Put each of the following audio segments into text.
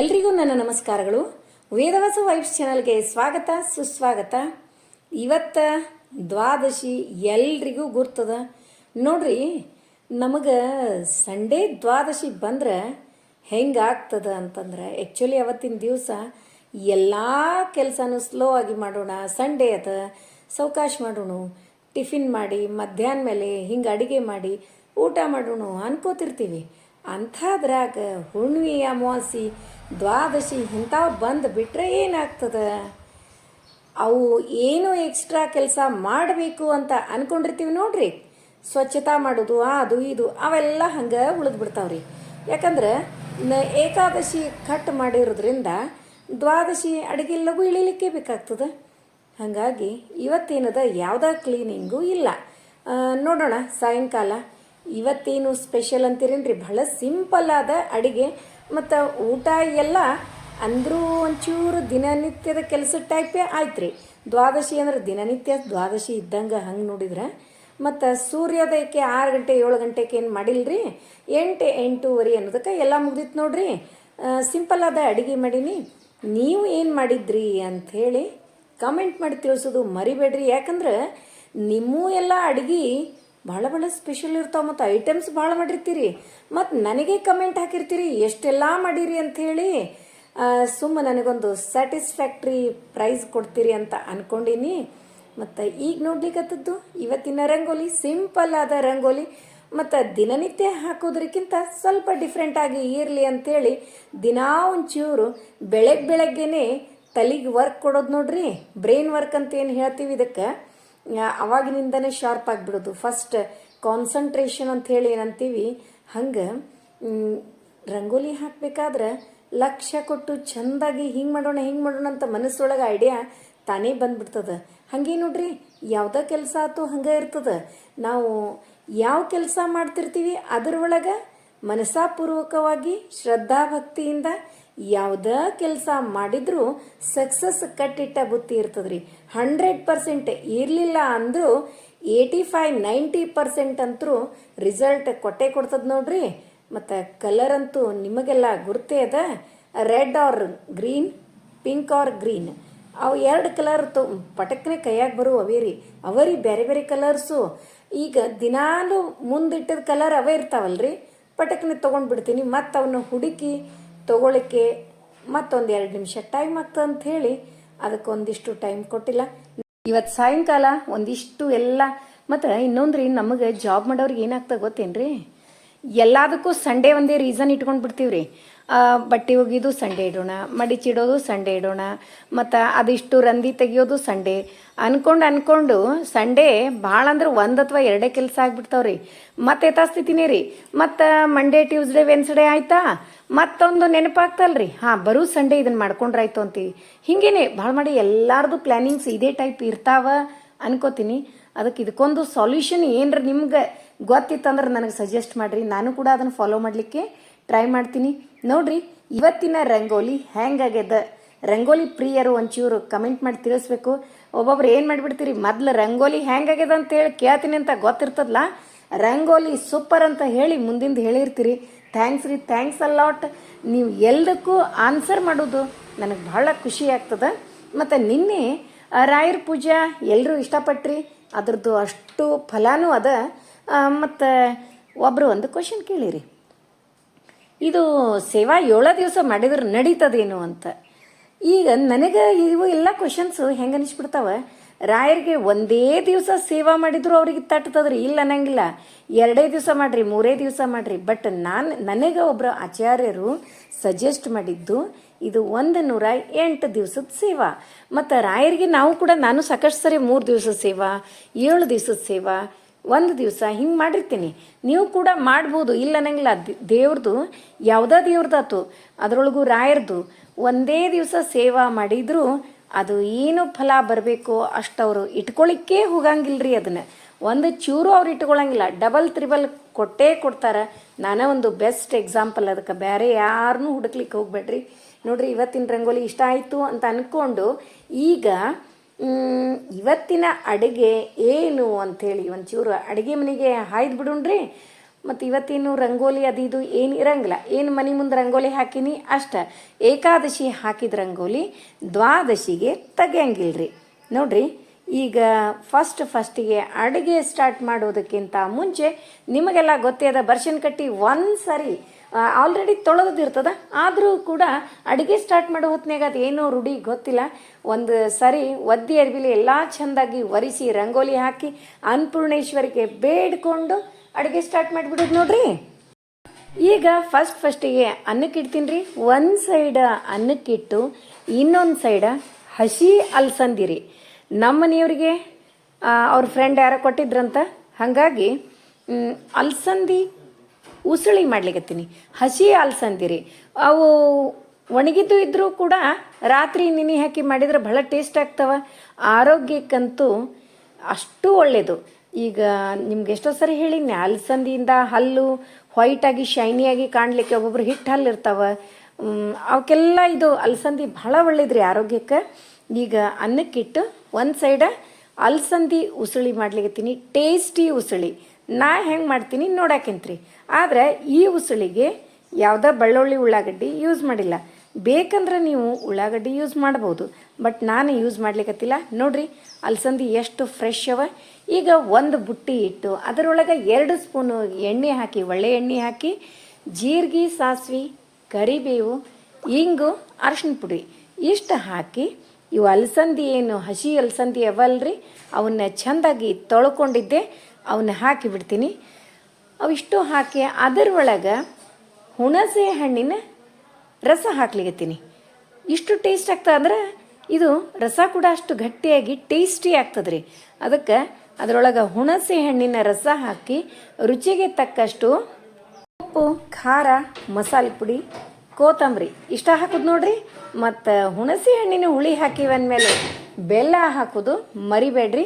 ಎಲ್ರಿಗೂ ನನ್ನ ನಮಸ್ಕಾರಗಳು. ವೇದವಾಸ ವೈಬ್ಸ್ ಚಾನಲ್ಗೆ ಸ್ವಾಗತ, ಸುಸ್ವಾಗತ. ಇವತ್ತ ದ್ವಾದಶಿ ಎಲ್ರಿಗೂ ಗುರ್ತದ. ನೋಡ್ರಿ, ನಮಗೆ ಸಂಡೇ ದ್ವಾದಶಿ ಬಂದ್ರೆ ಹೆಂಗಾಗ್ತದ ಅಂತಂದ್ರೆ ಆ್ಯಕ್ಚುಲಿ ಅವತ್ತಿನ ದಿವಸ ಎಲ್ಲ ಕೆಲಸನೂ ಸ್ಲೋ ಆಗಿ ಮಾಡೋಣ, ಸಂಡೇ ಅದ ಸಾವಕಾಶ ಮಾಡೋಣ, ಟಿಫಿನ್ ಮಾಡಿ, ಮಧ್ಯಾಹ್ನ ಮೇಲೆ ಹಿಂಗೆ ಅಡಿಗೆ ಮಾಡಿ, ಊಟ ಮಾಡೋಣ ಅನ್ಕೋತಿರ್ತೀವಿ. ಅಂಥದ್ರಾಗ ಹುಣ್ಣಿಮೆ, ಅಮಾವಾಸ್ಯೆ ದ್ವಾದಶಿ ಇಂಥವು ಬಂದು ಬಿಟ್ಟರೆ ಏನಾಗ್ತದೆ? ಅವು ಏನು ಎಕ್ಸ್ಟ್ರಾ ಕೆಲಸ ಮಾಡಬೇಕು ಅಂತ ಅನ್ಕೊಂಡಿರ್ತೀವಿ ನೋಡ್ರಿ. ಸ್ವಚ್ಛತಾ ಮಾಡೋದು, ಅದು ಇದು, ಅವೆಲ್ಲ ಹಂಗೆ ಉಳಿದು ಬಿಡ್ತಾವ್ರಿ. ಯಾಕಂದ್ರೆ, ನ ಏಕಾದಶಿ ಕಟ್ ಮಾಡಿರೋದ್ರಿಂದ ದ್ವಾದಶಿ ಅಡುಗೆ ಲಘು ಇಳಿಲಿಕ್ಕೆ ಬೇಕಾಗ್ತದೆ. ಹಾಗಾಗಿ ಇವತ್ತೇನದ ಯಾವುದೇ ಕ್ಲೀನಿಂಗು ಇಲ್ಲ. ನೋಡೋಣ ಸಾಯಂಕಾಲ. ಇವತ್ತೇನು ಸ್ಪೆಷಲ್ ಅಂತೀರೇನ್ರಿ? ಬಹಳ ಸಿಂಪಲ್ ಆದ ಅಡಿಗೆ. ಮತ್ತು ಊಟ ಎಲ್ಲ ಅಂದರೂ ಒಂಚೂರು ದಿನನಿತ್ಯದ ಕೆಲಸ ಟೈಪೇ ಆಯ್ತು ರೀ ದ್ವಾದಶಿ ಅಂದ್ರೆ ದಿನನಿತ್ಯ ದ್ವಾದಶಿ ಇದ್ದಂಗೆ ಹಂಗೆ ನೋಡಿದ್ರೆ. ಮತ್ತು ಸೂರ್ಯೋದಯಕ್ಕೆ ಆರು ಗಂಟೆ, ಏಳು ಗಂಟೆಗೆ ಏನು ಮಾಡಿಲ್ರಿ? ಎಂಟು, ಎಂಟೂವರೆ ಅನ್ನೋದಕ್ಕೆ ಎಲ್ಲ ಮುಗ್ದಿತ್ತು ನೋಡ್ರಿ. ಸಿಂಪಲ್ ಆದ ಅಡಿಗೆ ಮಾಡೀನಿ. ನೀವು ಏನು ಮಾಡಿದ್ರಿ ಅಂಥೇಳಿ ಕಮೆಂಟ್ ಮಾಡಿ ತಿಳಿಸೋದು ಮರಿಬೇಡ್ರಿ. ಯಾಕಂದ್ರೆ ನಿಮ್ಮೂ ಎಲ್ಲ ಅಡ್ಗೆ ಭಾಳ ಭಾಳ ಸ್ಪೆಷಲ್ ಇರ್ತಾವೆ ಮತ್ತು ಐಟಮ್ಸ್ ಭಾಳ ಮಾಡಿರ್ತೀರಿ. ಮತ್ತು ನನಗೆ ಕಮೆಂಟ್ ಹಾಕಿರ್ತೀರಿ, ಎಷ್ಟೆಲ್ಲ ಅಂತ ಅಂಥೇಳಿ ಸುಮ್ಮ ನನಗೊಂದು ಸ್ಯಾಟಿಸ್ಫ್ಯಾಕ್ಟ್ರಿ ಪ್ರೈಸ್ ಕೊಡ್ತೀರಿ ಅಂತ ಅಂದ್ಕೊಂಡೀನಿ ಮತ್ತು ಈಗ ನೋಡ್ಲಿಕ್ಕತ್ತದ್ದು ಇವತ್ತಿನ ರಂಗೋಲಿ ಸಿಂಪಲ್ ಆದ ರಂಗೋಲಿ, ಮತ್ತು ದಿನನಿತ್ಯ ಹಾಕೋದ್ರಕ್ಕಿಂತ ಸ್ವಲ್ಪ ಡಿಫ್ರೆಂಟಾಗಿ ಇರಲಿ ಅಂಥೇಳಿ ದಿನಾ ಒಂಚೂರು ಬೆಳಗ್ಗೆ ಬೆಳಗ್ಗೆನೆ ತಲೆಗೆ ವರ್ಕ್ ಕೊಡೋದು ನೋಡ್ರಿ ಬ್ರೈನ್ ವರ್ಕ್ ಅಂತ ಏನು ಹೇಳ್ತೀವಿ ಇದಕ್ಕೆ. ಅವಾಗಿನಿಂದನೇ ಶಾರ್ಪ್ ಆಗಿಬಿಡೋದು. ಫಸ್ಟ್ ಕಾನ್ಸಂಟ್ರೇಷನ್ ಅಂತ ಹೇಳಿ ಏನಂತೀವಿ, ಹಂಗೆ ರಂಗೋಲಿ ಹಾಕಬೇಕಾದ್ರೆ ಲಕ್ಷ್ಯ ಕೊಟ್ಟು ಚಂದಾಗಿ ಹಿಂಗೆ ಮಾಡೋಣ ಹಿಂಗೆ ಮಾಡೋಣ ಅಂತ ಮನಸ್ಸೊಳಗೆ ಐಡಿಯಾ ತಾನೇ ಬಂದ್ಬಿಡ್ತದೆ. ಹಾಗೆ ನೋಡ್ರಿ, ಯಾವುದೇ ಕೆಲಸ ಆಯ್ತು ಹಂಗೆ ಇರ್ತದ. ನಾವು ಯಾವ ಕೆಲಸ ಮಾಡ್ತಿರ್ತೀವಿ ಅದರೊಳಗೆ ಮನಸಾಪೂರ್ವಕವಾಗಿ ಶ್ರದ್ಧಾಭಕ್ತಿಯಿಂದ ಯಾವುದೇ ಕೆಲಸ ಮಾಡಿದರೂ ಸಕ್ಸಸ್ ಕಟ್ಟಿಟ್ಟ ಬುತ್ತಿ ಇರ್ತದ್ರಿ. ಹಂಡ್ರೆಡ್ ಪರ್ಸೆಂಟ್ ಇರಲಿಲ್ಲ ಅಂದರೂ ಏಯ್ಟಿ ಫೈವ್ ನೈಂಟಿ ಪರ್ಸೆಂಟ್ ಅಂತೂ ರಿಸಲ್ಟ್ ಕೊಟ್ಟೆ ಕೊಡ್ತದ ನೋಡ್ರಿ. ಮತ್ತು ಕಲರ್ ಅಂತೂ ನಿಮಗೆಲ್ಲ ಗುರ್ತೇ ಅದ. Red or green pink or green ಅವು ಎರಡು ಕಲರ್ ತೊ ಪಟಕ್ನೆ ಕೈಯಾಗ ಬರೋ ಅವೇ ರೀ. ಅವರಿ ಬೇರೆ ಬೇರೆ ಕಲರ್ಸು ಈಗ ದಿನಾಲು ಮುಂದಿಟ್ಟಿದ ಕಲರ್ ಅವೇ ಇರ್ತಾವಲ್ರಿ. ಪಟಕ್ನೆ ತೊಗೊಂಡ್ಬಿಡ್ತೀನಿ. ಮತ್ತು ಅವನ್ನ ಹುಡುಕಿ ತೊಗೊಳಿಕ್ಕೆ ಮತ್ತೊಂದು ಎರಡು ನಿಮಿಷ ಟೈಮ್ ಆಗ್ತದೆ ಅಂತ ಹೇಳಿ ಅದಕ್ಕೊಂದಿಷ್ಟು ಟೈಮ್ ಕೊಟ್ಟಿಲ್ಲ. ಇವತ್ತು ಸಾಯಂಕಾಲ ಒಂದಿಷ್ಟು ಎಲ್ಲ ಮತ್ತು ಇನ್ನೊಂದ್ರಿ ನಮಗೆ ಜಾಬ್ ಮಾಡೋರಿಗೆ ಏನಾಗ್ತದೆ ಗೊತ್ತೇನ್ರಿ? ಎಲ್ಲದಕ್ಕೂ ಸಂಡೇ ಒಂದೇ ರೀಸನ್ ಇಟ್ಕೊಂಡು ಬಿಡ್ತೀವಿ ಆ, ಬಟ್ಟೆ ಒಗೆಯೋದು ಸಂಡೇ ಇಡೋಣ ಮಡಿಚಿಡೋದು ಸಂಡೇ ಇಡೋಣ, ಮತ್ತು ಅದಿಷ್ಟು ರಂದಿ ತೆಗಿಯೋದು ಸಂಡೇ. ಅನ್ಕೊಂಡು ಅಂದ್ಕೊಂಡು ಸಂಡೇ ಭಾಳ ಅಂದ್ರೆ ಒಂದು ಅಥವಾ ಎರಡೇ ಕೆಲಸ ಆಗ್ಬಿಡ್ತಾವ್ರಿ. ಮತ್ತೆ ಯಥಾಸ್ಥಿತಿನೇ ರೀ. ಮತ್ತು ಮಂಡೇ ಟ್ಯೂಸ್ಡೇ ವೆನ್ಸ್ಡೇ ಆಯ್ತಾ? ಮತ್ತೊಂದು ನೆನಪಾಗ್ತಲ್ರಿ. ಹಾಂ, ಬರೋ ಸಂಡೇ ಇದನ್ನು ಮಾಡ್ಕೊಂಡ್ರಾಯ್ತು ಅಂತೀವಿ ಹಿಂಗೇನೆ ಭಾಳ ಮಾಡಿ ಎಲ್ಲರದು ಪ್ಲ್ಯಾನಿಂಗ್ಸ್ ಇದೇ ಟೈಪ್ ಇರ್ತಾವ ಅನ್ಕೋತೀನಿ. ಅದಕ್ಕೆ ಇದಕ್ಕೊಂದು ಸೊಲ್ಯೂಷನ್ ಏನರ ನಿಮ್ಗೆ ಗೊತ್ತಿತ್ತಂದ್ರೆ ನನಗೆ ಸಜೆಸ್ಟ್ ಮಾಡಿರಿ. ನಾನು ಕೂಡ ಅದನ್ನು ಫಾಲೋ ಮಾಡಲಿಕ್ಕೆ ಟ್ರೈ ಮಾಡ್ತೀನಿ. ನೋಡ್ರಿ, ಇವತ್ತಿನ ರಂಗೋಲಿ ಹೆಂಗಾಗ್ಯದ? ರಂಗೋಲಿ ಪ್ರಿಯರು ಒಂಚೂರು ಕಮೆಂಟ್ ಮಾಡಿ ತಿಳಿಸ್ಬೇಕು. ಒಬ್ಬೊಬ್ರು ಏನು ಮಾಡಿಬಿಡ್ತೀರಿ? ಮೊದ್ಲು ರಂಗೋಲಿ ಹೆಂಗಾಗಿದೆ ಅಂತ ಹೇಳಿ ಕೇಳ್ತೀನಿ ಅಂತ ಗೊತ್ತಿರ್ತದಲ್ಲ ರಂಗೋಲಿ ಸೂಪರ್ ಅಂತ ಹೇಳಿ ಮುಂದಿಂದ ಹೇಳಿರ್ತೀರಿ. ಥ್ಯಾಂಕ್ಸ್ ರೀ ಥ್ಯಾಂಕ್ಸ್ ಅಲಾಟ್ ನೀವು ಎಲ್ಲದಕ್ಕೂ ಆನ್ಸರ್ ಮಾಡೋದು ನನಗೆ ಭಾಳ ಖುಷಿ ಆಗ್ತದೆ. ಮತ್ತು ನಿನ್ನೆ ರಾಯರ ಪೂಜಾ ಎಲ್ಲರೂ ಇಷ್ಟಪಟ್ರಿ. ಅದ್ರದ್ದು ಅಷ್ಟು ಫಲಾನೂ ಅದ. ಮತ್ತು ಒಬ್ಬರು ಒಂದು ಕ್ವಶನ್ ಕೇಳಿರಿ. ಇದು ಸೇವಾ ಏಳ ದಿವಸ ಮಾಡಿದ್ರೆ ನಡೀತದೇನು ಅಂತ. ಈಗ ನನಗೆ ಇವು ಎಲ್ಲ ಕ್ವಶನ್ಸು ಹೆಂಗೆ ಅನಿಸ್ಬಿಡ್ತಾವೆ? ರಾಯರಿಗೆ ಒಂದೇ ದಿವಸ ಸೇವಾ ಮಾಡಿದ್ರು ಅವ್ರಿಗೆ ತಟ್ಟತದ್ರಿ ಇಲ್ಲ ಅನ್ನಂಗಿಲ್ಲ. ಎರಡೇ ದಿವಸ ಮಾಡ್ರಿ, ಮೂರೇ ದಿವಸ ಮಾಡ್ರಿ. ಬಟ್ ನಾನು, ನನಗೆ ಒಬ್ಬರು ಆಚಾರ್ಯರು ಸಜೆಸ್ಟ್ ಮಾಡಿದ್ದು, ಇದು ಒಂದು ನೂರ ಎಂಟು ದಿವಸದ ಸೇವಾ. ಮತ್ತು ರಾಯರಿಗೆ ನಾವು ಕೂಡ, ನಾನು ಸಾಕಷ್ಟು ಸರಿ ಮೂರು ದಿವಸದ ಸೇವಾ, ಏಳು ದಿವಸದ ಸೇವಾ ಒಂದು ದಿವಸ ಹಿಂಗೆ ಮಾಡಿರ್ತೀನಿ. ನೀವು ಕೂಡ ಮಾಡ್ಬೋದು. ಇಲ್ಲ ಅನ್ನಂಗಿಲ್ಲ. ದೇವ್ರದು, ಯಾವುದೇ ದೇವ್ರದಾತು. ಅದರೊಳಗೂ ರಾಯರ್ದು ಒಂದೇ ದಿವಸ ಸೇವಾ ಮಾಡಿದ್ರು ಅದು ಏನು ಫಲ ಬರಬೇಕೋ ಅಷ್ಟವರು ಇಟ್ಕೊಳ್ಳಿಕ್ಕೇ ಹೋಗಂಗಿಲ್ರಿ ಅದನ್ನು. ಒಂದು ಚೂರು ಅವ್ರು ಇಟ್ಕೊಳ್ಳಂಗಿಲ್ಲ ಡಬಲ್, ತ್ರಿಬಲ್ ಕೊಟ್ಟೇ ಕೊಡ್ತಾರೆ. ನಾನೇ ಒಂದು ಬೆಸ್ಟ್ ಎಕ್ಸಾಂಪಲ್ ಅದಕ್ಕೆ. ಬೇರೆ ಯಾರನ್ನೂ ಹುಡುಕ್ಲಿಕ್ಕೆ ಹೋಗ್ಬೇಡ್ರಿ. ನೋಡ್ರಿ, ಇವತ್ತಿನ ರಂಗೋಲಿ ಇಷ್ಟ ಆಯಿತು ಅಂತ ಅಂದ್ಕೊಂಡು ಈಗ ಇವತ್ತಿನ ಅಡುಗೆ ಏನು ಅಂಥೇಳಿ ಒಂಚೂರು ಅಡುಗೆ ಮನೆಗೆ ಹಾಯ್ದು ಬಿಡೋಣ್ರಿ. ಮತ್ತು ಇವತ್ತೇನು ರಂಗೋಲಿ ಅದು ಇದು ಏನು ಇರಂಗಿಲ್ಲ. ಏನು ಮನೆ ಮುಂದೆ ರಂಗೋಲಿ ಹಾಕಿನಿ? ಅಷ್ಟ. ಏಕಾದಶಿ ಹಾಕಿದ ರಂಗೋಲಿ ದ್ವಾದಶಿಗೆ ತೆಗಿಯಂಗಿಲ್ರಿ. ನೋಡ್ರಿ, ಈಗ ಫಸ್ಟ್ ಫಸ್ಟಿಗೆ ಅಡುಗೆ ಸ್ಟಾರ್ಟ್ ಮಾಡೋದಕ್ಕಿಂತ ಮುಂಚೆ ನಿಮಗೆಲ್ಲ ಗೊತ್ತೇ ಅದ ಬರ್ಷನ್ ಕಟ್ಟಿ ಒಂದು ಸರಿ ಆಲ್ರೆಡಿ ತೊಳೆದಿರ್ತದ ಆದರೂ ಕೂಡ ಅಡುಗೆ ಸ್ಟಾರ್ಟ್ ಮಾಡೋ ಹೊತ್ತಿನಾಗ ಅದು ಏನೋ ರೂಢಿ ಗೊತ್ತಿಲ್ಲ. ಒಂದು ಸರಿ ಒದ್ದೆ ಅರ್ಬಿಲಿ ಎಲ್ಲ ಚಂದಾಗಿ ಒರೆಸಿ ರಂಗೋಲಿ ಹಾಕಿ ಅನ್ನಪೂರ್ಣೇಶ್ವರಿಗೆ ಬೇಡ್ಕೊಂಡು ಅಡುಗೆ ಸ್ಟಾರ್ಟ್ ಮಾಡಿಬಿಡೋದು ನೋಡ್ರಿ. ಈಗ ಫಸ್ಟ್ ಫಸ್ಟಿಗೆ ಅನ್ನಕ್ಕೆ ಇಡ್ತೀನಿ ರೀ ಒಂದು ಸೈಡ ಅನ್ನಕ್ಕಿಟ್ಟು ಇನ್ನೊಂದು ಸೈಡ ಹಸಿ ಅಲ್ಸಂದಿರಿ. ನಮ್ಮ ಮನೆಯವ್ರಿಗೆ ಅವ್ರ ಫ್ರೆಂಡ್ ಯಾರೋ ಕೊಟ್ಟಿದ್ರಂತ. ಹಾಗಾಗಿ ಅಲ್ಸಂದಿ ಉಸುಳಿ ಮಾಡ್ಲಿಕ್ಕತ್ತೀನಿ ಹಸಿ ಅಲ್ಸಂದಿರಿ ಅವು ಒಣಗಿದ್ದು ಇದ್ದರೂ ಕೂಡ ರಾತ್ರಿ ನೆನೆ ಹಾಕಿ ಮಾಡಿದ್ರೆ ಬಹಳ ಟೇಸ್ಟ್ ಆಗ್ತವೆ. ಆರೋಗ್ಯಕ್ಕಂತೂ ಅಷ್ಟು ಒಳ್ಳೆಯದು ಈಗ ನಿಮ್ಗೆ ಎಷ್ಟೋ ಸರಿ ಹೇಳಿನಿ ಅಲ್ಸಂದಿಯಿಂದ ಹಲ್ಲು ವೈಟಾಗಿ ಶೈನಿಯಾಗಿ ಕಾಣಲಿಕ್ಕೆ ಒಬ್ಬೊಬ್ರು ಹಿಟ್ಟು ಹಲ್ಲು ಇರ್ತಾವೆ. ಅವಕ್ಕೆಲ್ಲ ಇದು ಅಲಸಂದಿ ಭಾಳ ಒಳ್ಳೇದ್ರಿ ಆರೋಗ್ಯಕ್ಕೆ. ಈಗ ಅನ್ನಕ್ಕಿಟ್ಟು ಒಂದು ಸೈಡ ಅಲಸಂದಿ ಉಸುಳಿ ಮಾಡ್ಲಿಕತ್ತೀನಿ. ಟೇಸ್ಟಿ ಉಸುಳಿ. ನಾ ಹೆಂಗೆ ಮಾಡ್ತೀನಿ ನೋಡಾಕೆಂತ್ರಿ. ಆದ್ರೆ ಈ ಉಸುಳಿಗೆ ಯಾವುದೇ ಬೆಳ್ಳುಳ್ಳಿ ಉಳ್ಳಾಗಡ್ಡಿ ಯೂಸ್ ಮಾಡಿಲ್ಲ. ಬೇಕಂದ್ರೆ ನೀವು ಉಳ್ಳಾಗಡ್ಡಿ ಯೂಸ್ ಮಾಡ್ಬೋದು. ಬಟ್ ನಾನು ಯೂಸ್ ಮಾಡ್ಲಿಕ್ಕತ್ತಿಲ್ಲ ನೋಡ್ರಿ, ಅಲಸಂದಿ ಎಷ್ಟು ಫ್ರೆಶ್ ಅವ. ಈಗ ಒಂದು ಬುಟ್ಟಿ ಇಟ್ಟು ಅದರೊಳಗೆ ಎರಡು ಸ್ಪೂನು ಎಣ್ಣೆ ಹಾಕಿ, ಒಳ್ಳೆ ಎಣ್ಣೆ ಹಾಕಿ, ಜೀರಿಗೆ, ಸಾಸಿವೆ, ಕರಿಬೇವು, ಇಂಗು ಅರಶಿನ ಪುಡಿ ಇಷ್ಟು ಹಾಕಿ, ಇವು ಅಲಸಂದಿ ಏನು ಹಸಿ ಅಲಸಂದಿ ಅವಲ್ರಿ, ಅವನ್ನ ಚೆಂದಾಗಿ ತೊಳ್ಕೊಂಡಿದ್ದೆ. ಅವನ್ನ ಹಾಕಿ ಬಿಡ್ತೀನಿ. ಅವಿಷ್ಟು ಹಾಕಿ ಅದರ ಒಳಗೆ ಹುಣಸೆ ಹಣ್ಣಿನ ರಸ ಹಾಕ್ಲಿಕತ್ತೀನಿ. ಇಷ್ಟು ಟೇಸ್ಟ್ ಆಗ್ತದೆ ಅಂದ್ರೆ ಇದು ರಸ ಕೂಡ ಅಷ್ಟು ಗಟ್ಟಿಯಾಗಿ ಟೇಸ್ಟಿ ಆಗ್ತದ್ರಿ. ಅದಕ್ಕೆ ಅದರೊಳಗೆ ಹುಣಸೆ ಹಣ್ಣಿನ ರಸ ಹಾಕಿ ರುಚಿಗೆ ತಕ್ಕಷ್ಟು ಉಪ್ಪು, ಖಾರ, ಮಸಾಲೆ ಪುಡಿ ಕೋತಂಬರಿ ಇಷ್ಟ ಹಾಕುದು ನೋಡ್ರಿ. ಮತ್ತು ಹುಣಸೆ ಹಣ್ಣಿನ ಹುಳಿ ಹಾಕಿ ಅಂದಮೇಲೆ ಬೆಲ್ಲ ಹಾಕೋದು ಮರಿಬೇಡ್ರಿ.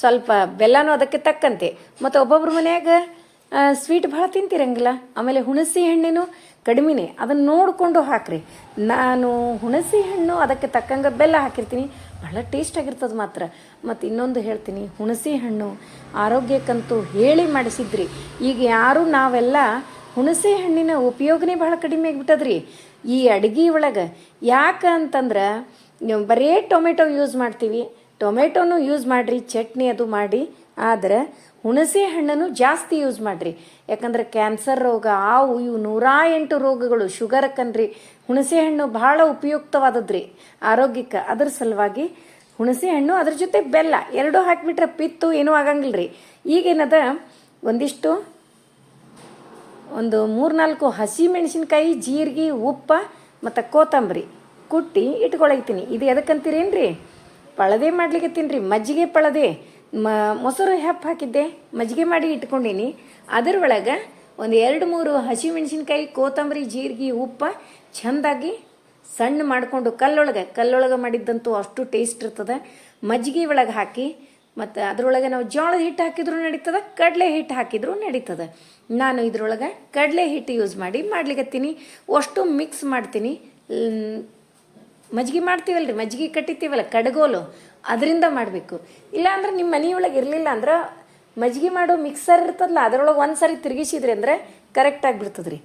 ಸ್ವಲ್ಪ ಬೆಲ್ಲನೂ ಅದಕ್ಕೆ ತಕ್ಕಂತೆ. ಮತ್ತು ಒಬ್ಬೊಬ್ರ ಮನೆಯಾಗ ಸ್ವೀಟ್ ಭಾಳ ತಿಂತಿರಂಗಿಲ್ಲ. ಆಮೇಲೆ ಹುಣಸೆ ಹಣ್ಣಿನೂ ಕಡಿಮೆನೇ. ಅದನ್ನು ನೋಡಿಕೊಂಡು ಹಾಕ್ರಿ. ನಾನು ಹುಣಸೆ ಹಣ್ಣು ಅದಕ್ಕೆ ತಕ್ಕಂಗೆ ಬೆಲ್ಲ ಹಾಕಿರ್ತೀನಿ. ಭಾಳ ಟೇಸ್ಟ್ ಆಗಿರ್ತದೆ ಮಾತ್ರ. ಮತ್ತು ಇನ್ನೊಂದು ಹೇಳ್ತೀನಿ. ಹುಣಸೆ ಹಣ್ಣು ಆರೋಗ್ಯಕ್ಕಂತೂ ಹೇಳಿ ಮಾಡಿಸಿದ್ರಿ. ಈಗ ಯಾರು ನಾವೆಲ್ಲ ಹುಣಸೆ ಹಣ್ಣಿನ ಉಪಯೋಗನೇ ಭಾಳ ಕಡಿಮೆ ಆಗಿಬಿಟ್ಟದ್ರಿ. ಈ ಅಡುಗೆ ಒಳಗೆ ಯಾಕೆ ಅಂತಂದ್ರೆ ನೀವು ಬರೇ ಟೊಮೆಟೊ ಯೂಸ್ ಮಾಡ್ತೀವಿ. ಟೊಮೆಟೊನು ಯೂಸ್ ಮಾಡಿರಿ, ಚಟ್ನಿ ಅದು ಮಾಡಿ, ಆದ್ರೆ ಹುಣಸೆ ಹಣ್ಣನ್ನು ಜಾಸ್ತಿ ಯೂಸ್ ಮಾಡಿರಿ. ಯಾಕಂದ್ರೆ ಕ್ಯಾನ್ಸರ್ ರೋಗ, ಆವು, ಇವು ನೂರ ಎಂಟು ರೋಗಗಳು, ಶುಗರ್ ಕನ್ರಿ ಹುಣಸೆ ಹಣ್ಣು ಬಹಳ ಉಪಯುಕ್ತವಾದದ್ರಿ, ಆರೋಗ್ಯಕ್ಕೆ. ಅದ್ರ ಸಲುವಾಗಿ ಹುಣಸೆ ಹಣ್ಣು ಅದ್ರ ಜೊತೆ ಬೆಲ್ಲ, ಎರಡೂ ಹಾಕಿಬಿಟ್ರೆ ಪಿತ್ತು ಏನೂ ಆಗಂಗಿಲ್ಲ ರೀ ಈಗೇನದ, ಒಂದಿಷ್ಟು, ಒಂದು ಮೂರ್ನಾಲ್ಕು ಹಸಿ ಮೆಣಸಿನ್ಕಾಯಿ ಜೀರಿಗೆ, ಉಪ್ಪ, ಮತ್ತು ಕೋತಂಬರಿ ಕುಟ್ಟಿ ಇಟ್ಕೊಳೈತೀನಿ. ಇದು ಎದಕ್ಕಂತೀರೇನ್ರಿ? ಪಳದೆ ಮಾಡ್ಲಿಕ್ಕೆ ರೀ ಮಜ್ಜಿಗೆ ಪಳದೆ. ಮ, ಮೊಸರು ಹೆಪ್ಪ ಹಾಕಿದ್ದೆ, ಮಜ್ಜಿಗೆ ಮಾಡಿ ಇಟ್ಕೊಂಡೀನಿ. ಅದರೊಳಗೆ ಒಂದು ಎರಡು ಮೂರು ಹಸಿ ಮೆಣಸಿನ್ಕಾಯಿ ಕೋತಂಬರಿ ಜೀರಿಗೆ, ಉಪ್ಪು ಚೆಂದಾಗಿ ಸಣ್ಣ ಮಾಡಿಕೊಂಡು ಕಲ್ಲೊಳಗೆ ಕಲ್ಲೊಳಗೆ ಮಾಡಿದ್ದಂತೂ ಅಷ್ಟು ಟೇಸ್ಟ್ ಇರ್ತದೆ. ಮಜ್ಜಿಗೆ ಒಳಗೆ ಹಾಕಿ, ಮತ್ತು ಅದರೊಳಗೆ ನಾವು ಜೋಳದ ಹಿಟ್ಟು ಹಾಕಿದ್ರು ನಡೀತದೆ, ಕಡಲೆ ಹಿಟ್ಟು ಹಾಕಿದ್ರು ನಡೀತದೆ. ನಾನು ಇದ್ರೊಳಗೆ ಕಡಲೆ ಹಿಟ್ಟು ಯೂಸ್ ಮಾಡಿ ಮಾಡ್ಲಿಕತ್ತೀನಿ. ಅಷ್ಟು ಮಿಕ್ಸ್ ಮಾಡ್ತೀನಿ. ಲ್- ಮಾಡ್ತೀವಲ್ಲ ರೀ ಮಜ್ಜಿಗೆ ಕಟ್ಟಿತ್ತೀವಲ್ಲ, ಕಡಗೋಲು, ಅದರಿಂದ ಮಾಡಬೇಕು. ಇಲ್ಲಾಂದ್ರೆ ನಿಮ್ಮ ಮನೆಯೊಳಗೆ ಇರಲಿಲ್ಲ ಅಂದ್ರೆ ಮಜ್ಜಿಗೆ ಮಾಡೋ ಮಿಕ್ಸರ್ ಇರ್ತದಲ್ಲ ಅದರೊಳಗೆ ಒಂದು ಸರಿ ತಿರುಗಿಸಿದ್ರಿ ಅಂದ್ರೆ ಕರೆಕ್ಟಾಗಿ ರೀ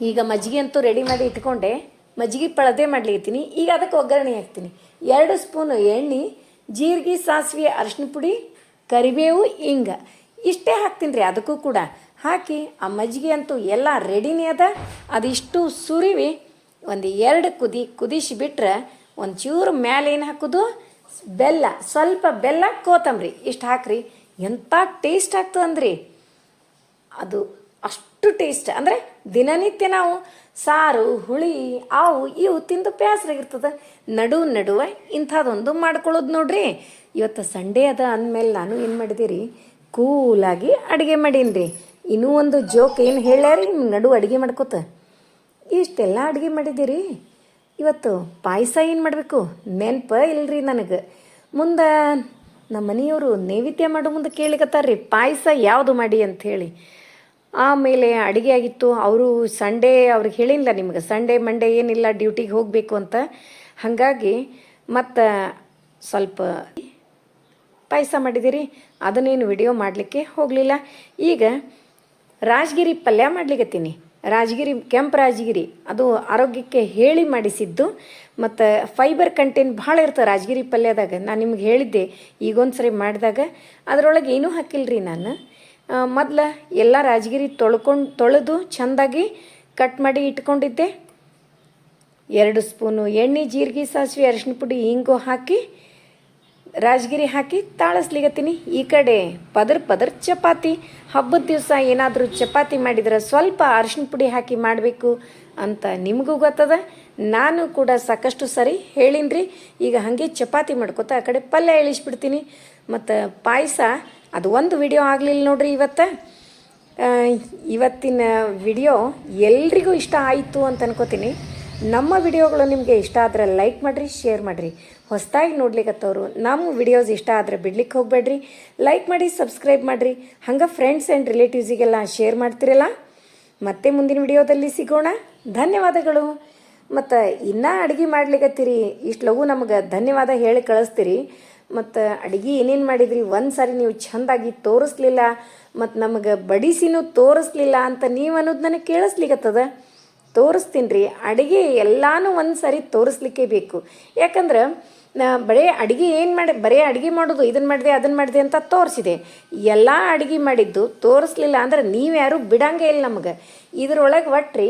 ಈಗ ಮಜ್ಜಿಗೆ ಅಂತೂ ರೆಡಿ ಮಾಡಿ ಇಟ್ಕೊಂಡೆ, ಮಜ್ಜಿಗೆ ಪಳದೆ ಮಾಡ್ಲಿಕತ್ತೀನಿ ಈಗ ಅದಕ್ಕೆ ಒಗ್ಗರಣೆ ಹಾಕ್ತೀನಿ. ಎರಡು ಸ್ಪೂನು ಎಣ್ಣೆ, ಜೀರಿಗೆ, ಸಾಸಿವೆ ಅರಿಶಿನ ಪುಡಿ, ಕರಿಬೇವು ಹಿಂಗ ಇಷ್ಟೇ ಹಾಕ್ತೀನಿ ರೀ ಅದಕ್ಕೂ ಕೂಡ. ಹಾಕಿ ಆ ಮಜ್ಜಿಗೆ ಅಂತೂ ಎಲ್ಲ ರೆಡಿನೇ ಅದ. ಅದಿಷ್ಟು ಸುರಿವಿ. ಒಂದು ಎರಡು ಕುದಿ ಕುದಿಸಿ ಬಿಟ್ರೆ ಚೂರು ಮ್ಯಾಲೆ ಏನು ಹಾಕೋದು, ಬೆಲ್ಲ, ಸ್ವಲ್ಪ ಬೆಲ್ಲ ಕೋತಂಬರಿ ಇಷ್ಟು ಹಾಕ್ರಿ. ಎಂಥ ಟೇಸ್ಟ್ ಆಗ್ತದಂದ್ರಿ ಅದು ಅಷ್ಟು ಟೇಸ್ಟ್. ಅಂದರೆ ದಿನನಿತ್ಯ ನಾವು ಸಾರು, ಹುಳಿ ಹಾವು ಇವು ತಿಂದು ಬೇಸರಾಗಿರ್ತದೆ ನಡು ನಡುವೆ ಇಂಥದ್ದೊಂದು ಮಾಡ್ಕೊಳ್ಳೋದು ನೋಡ್ರಿ. ಇವತ್ತು ಸಂಡೇ ಅದ ಅಂದಮೇಲೆ ನಾನು ಏನು ಮಾಡಿದಿರಿ? ಕೂಲಾಗಿ ಅಡುಗೆ ಮಾಡೀನಿ ರೀ ಇನ್ನೂ ಒಂದು ಜೋಕ್ ಏನು ಹೇಳ್ಯಾರಿ? ನಡು ಅಡುಗೆ ಮಾಡ್ಕೋತ. ಇಷ್ಟೆಲ್ಲ ಅಡುಗೆ ಮಾಡಿದ್ದೀರಿ? ಇವತ್ತು ಪಾಯಸ ಏನು ಮಾಡಬೇಕು? ನೆನಪ ಇಲ್ಲರಿ ನನಗೆ. ಮುಂದೆ ನಮ್ಮ ಮನೆಯವರು ನೈವೇದ್ಯ ಮಾಡೋ ಮುಂದೆ ಕೇಳಿಕತ್ತಾರ್ರಿ, ಪಾಯಸ ಯಾವುದು ಮಾಡಿ ಅಂತ ಹೇಳಿ. ಆಮೇಲೆ ಅಡುಗೆ ಆಗಿತ್ತು, ಅವರು ಸಂಡೇ ಅವ್ರಿಗೆ ಹೇಳಿಲ್ಲ ನಿಮ್ಗೆ, ಸಂಡೇ, ಮಂಡೇ ಏನಿಲ್ಲ, ಡ್ಯೂಟಿಗೆ ಹೋಗಬೇಕು ಅಂತ. ಹಾಗಾಗಿ ಮತ್ತು ಸ್ವಲ್ಪ ಪಾಯಸ ಮಾಡಿದ್ದೀರಿ, ಅದನ್ನೇನು ವಿಡಿಯೋ ಮಾಡಲಿಕ್ಕೆ ಹೋಗಲಿಲ್ಲ. ಈಗ ರಾಜಗಿರಿ ಪಲ್ಯ ಮಾಡ್ಲಿಕತ್ತೀನಿ. ರಾಜಗಿರಿ, ಕೆಂಪು ರಾಜಗಿರಿ, ಅದು ಆರೋಗ್ಯಕ್ಕೆ ಹೇಳಿ ಮಾಡಿಸಿದ್ದು. ಮತ್ತು ಫೈಬರ್ ಕಂಟೆಂಟ್ ಭಾಳ ಇರ್ತದೆ ರಾಜಗಿರಿ ಪಲ್ಯದಾಗ. ನಾನು ನಿಮ್ಗೆ ಹೇಳಿದ್ದೆ ಈಗೊಂದು ಸರಿ ಮಾಡಿದಾಗ. ಅದರೊಳಗೆ ಏನೂ ಹಾಕಿಲ್ರಿ ನಾನು. ಮೊದಲ ಎಲ್ಲ ರಾಜಗಿರಿ ತೊಳ್ಕೊಂಡು, ತೊಳೆದು ಚೆಂದಾಗಿ ಕಟ್ ಮಾಡಿ ಇಟ್ಕೊಂಡಿದ್ದೆ. ಎರಡು ಸ್ಪೂನು ಎಣ್ಣೆ, ಜೀರಿಗೆ ಸಾಸಿವೆ ಅರಿಶಿನ ಪುಡಿ ಹಿಂಗು ಹಾಕಿ ರಾಜಗಿರಿ ಹಾಕಿ ತಾಳಸ್ಲಿಗತ್ತೀನಿ. ಈ ಕಡೆ ಪದರ್ ಪದರ್ ಚಪಾತಿ. ಹಬ್ಬದ ದಿವಸ ಏನಾದರೂ ಚಪಾತಿ ಮಾಡಿದ್ರೆ ಸ್ವಲ್ಪ ಅರಿಶಿನ ಪುಡಿ ಹಾಕಿ ಮಾಡಬೇಕು ಅಂತ ನಿಮಗೂ ಗೊತ್ತದ. ನಾನು ಕೂಡ ಸಾಕಷ್ಟು ಸರಿ ಹೇಳಿನ್ರಿ. ಈಗ ಹಾಗೆ ಚಪಾತಿ ಮಾಡ್ಕೊತ ಆ ಕಡೆ ಪಲ್ಯ ಇಳಿಸ್ಬಿಡ್ತೀನಿ ಮತ್ತು ಪಾಯಸ, ಅದು ಒಂದು ವಿಡಿಯೋ ಆಗಲಿಲ್ಲ ನೋಡ್ರಿ ಇವತ್ತು. ಇವತ್ತಿನ ವಿಡಿಯೋ ಎಲ್ರಿಗೂ ಇಷ್ಟ ಆಯಿತು ಅಂತ ಅನ್ಕೋತೀನಿ. ನಮ್ಮ ವಿಡಿಯೋಗಳು ನಿಮಗೆ ಇಷ್ಟ ಆದರೆ ಲೈಕ್ ಮಾಡಿರಿ, ಶೇರ್ ಮಾಡಿರಿ. ಹೊಸದಾಗಿ ನೋಡ್ಲಿಕ್ಕತ್ತವ್ರು ನಮ್ಮ ವಿಡಿಯೋಸ್ ಇಷ್ಟ ಆದರೆ ಬಿಡ್ಲಿಕ್ಕೆ ಹೋಗಬೇಡ್ರಿ. ಲೈಕ್ ಮಾಡಿ ಸಬ್ಸ್ಕ್ರೈಬ್ ಮಾಡಿರಿ. ಹಂಗೆ ಫ್ರೆಂಡ್ಸ್ ಆ್ಯಂಡ್ ರಿಲೇಟಿವ್ಸಿಗೆಲ್ಲ ಶೇರ್ ಮಾಡ್ತಿರಲ್ಲ? ಮತ್ತೆ ಮುಂದಿನ ವಿಡಿಯೋದಲ್ಲಿ ಸಿಗೋಣ. ಧನ್ಯವಾದಗಳು. ಮತ್ತು ಇನ್ನೂ ಅಡುಗೆ ಮಾಡ್ಲಿಕ್ಕತ್ತೀರಿ ಇಷ್ಟು ಲಘು ನಮಗೆ ಧನ್ಯವಾದ ಹೇಳಿ ಕಳಿಸ್ತೀರಿ. ಮತ್ತು ಅಡುಗೆ ಏನೇನು ಮಾಡಿದ್ರಿ ಒಂದು ಸಾರಿ ನೀವು ಚೆಂದಾಗಿ ತೋರಿಸ್ಲಿಲ್ಲ. ಮತ್ತು ನಮಗೆ ಬಡಿಸಿನೂ ತೋರಿಸ್ಲಿಲ್ಲ ಅಂತ ನೀವು ಅನ್ನೋದು ನನಗೆ ಕೇಳಿಸ್ಲಿಕ್ಕತ್ತದ ತೋರಿಸ್ತೀನಿ ರೀ. ಅಡುಗೆ ಎಲ್ಲಾನು ಒಂದು ಸಾರಿ ತೋರಿಸ್ಲಿಕ್ಕೆ ಬೇಕು. ಯಾಕಂದ್ರೆ ಬರೀ ಅಡುಗೆ ಏನು ಮಾಡಿ, ಬರೀ ಅಡುಗೆ ಮಾಡೋದು ಇದನ್ನು ಮಾಡಿದೆ ಅದನ್ನು ಮಾಡಿದೆ ಅಂತ ತೋರಿಸಿದೆ. ಎಲ್ಲ ಅಡುಗೆ ಮಾಡಿದ್ದು ತೋರಿಸ್ಲಿಲ್ಲ ಅಂದ್ರೆ ನೀವ್ಯಾರು ಬಿಡಂಗೆ ಇಲ್ಲ ನಮಗೆ. ಇದ್ರೊಳಗೆ ಒಟ್ರಿ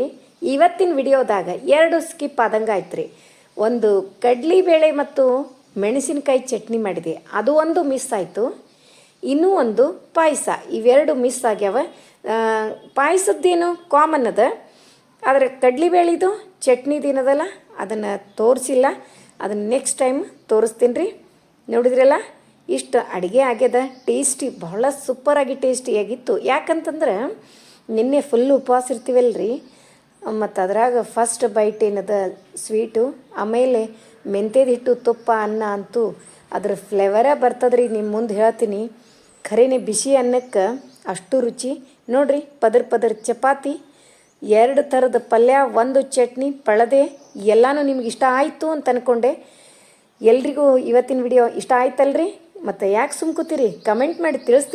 ಇವತ್ತಿನ ವಿಡಿಯೋದಾಗ ಎರಡು ಸ್ಕಿಪ್ ಆದಂಗೆ ಆಯ್ತು ರೀ ಒಂದು ಕಡ್ಲಿಬೇಳೆ ಮತ್ತು ಮೆಣಸಿನಕಾಯಿ ಚಟ್ನಿ ಮಾಡಿದೆ. ಅದು ಒಂದು ಮಿಸ್ ಆಯಿತು. ಇನ್ನೂ ಒಂದು ಪಾಯಸ. ಇವೆರಡು ಮಿಸ್ ಆಗ್ಯಾವ. ಪಾಯಸದ್ದೇನು ಕಾಮನ್ ಅದ. ಆದರೆ ಕಡ್ಲಿಬೇಳಿದು ಚಟ್ನಿದೇನದಲ್ಲ, ಅದನ್ನು ತೋರಿಸಿಲ್ಲ. ಅದನ್ನು ನೆಕ್ಸ್ಟ್ ಟೈಮ್ ತೋರಿಸ್ತೀನಿ ರೀ. ನೋಡಿದ್ರಲ್ಲ, ಇಷ್ಟು ಅಡುಗೆ ಆಗ್ಯದ ಟೇಸ್ಟಿ ಬಹಳ ಸೂಪರಾಗಿ ಟೇಸ್ಟಿಯಾಗಿತ್ತು ಯಾಕಂತಂದ್ರೆ, ನಿನ್ನೆ ಫುಲ್ ಉಪವಾಸ ಇರ್ತೀವಲ್ಲ ರೀ ಮತ್ತು ಅದ್ರಾಗ ಫಸ್ಟ್ ಬೈಟ್ ಏನದ ಸ್ವೀಟು ಆಮೇಲೆ ಮೆಂತ್ಯದ ಹಿಟ್ಟು, ತುಪ್ಪ, ಅನ್ನ ಅಂತೂ ಅದ್ರ ಫ್ಲೇವರೇ ಬರ್ತದ್ರಿ. ನಿಮ್ಮ ಮುಂದೆ ಹೇಳ್ತೀನಿ ಖರೇನೆ ಬಿಸಿ ಅನ್ನಕ್ಕೆ ಅಷ್ಟು ರುಚಿ. ನೋಡ್ರಿ, ಪದರ್ ಪದರ್ ಚಪಾತಿ. ಎರಡು ಥರದ ಪಲ್ಯ, ಒಂದು ಚಟ್ನಿ, ಪಳದೆ, ಎಲ್ಲನೂ ನಿಮ್ಗೆ ಇಷ್ಟ ಆಯಿತು ಅಂತ ಅಂದ್ಕೊಂಡೆ ಎಲ್ರಿಗೂ ಇವತ್ತಿನ ವಿಡಿಯೋ ಇಷ್ಟ ಆಯ್ತಲ್ರಿ? ಮತ್ತು ಯಾಕೆ ಸುಮ್ಕೂತೀರಿ ಕಮೆಂಟ್ ಮಾಡಿ ತಿಳಿಸ್ತೀರಿ.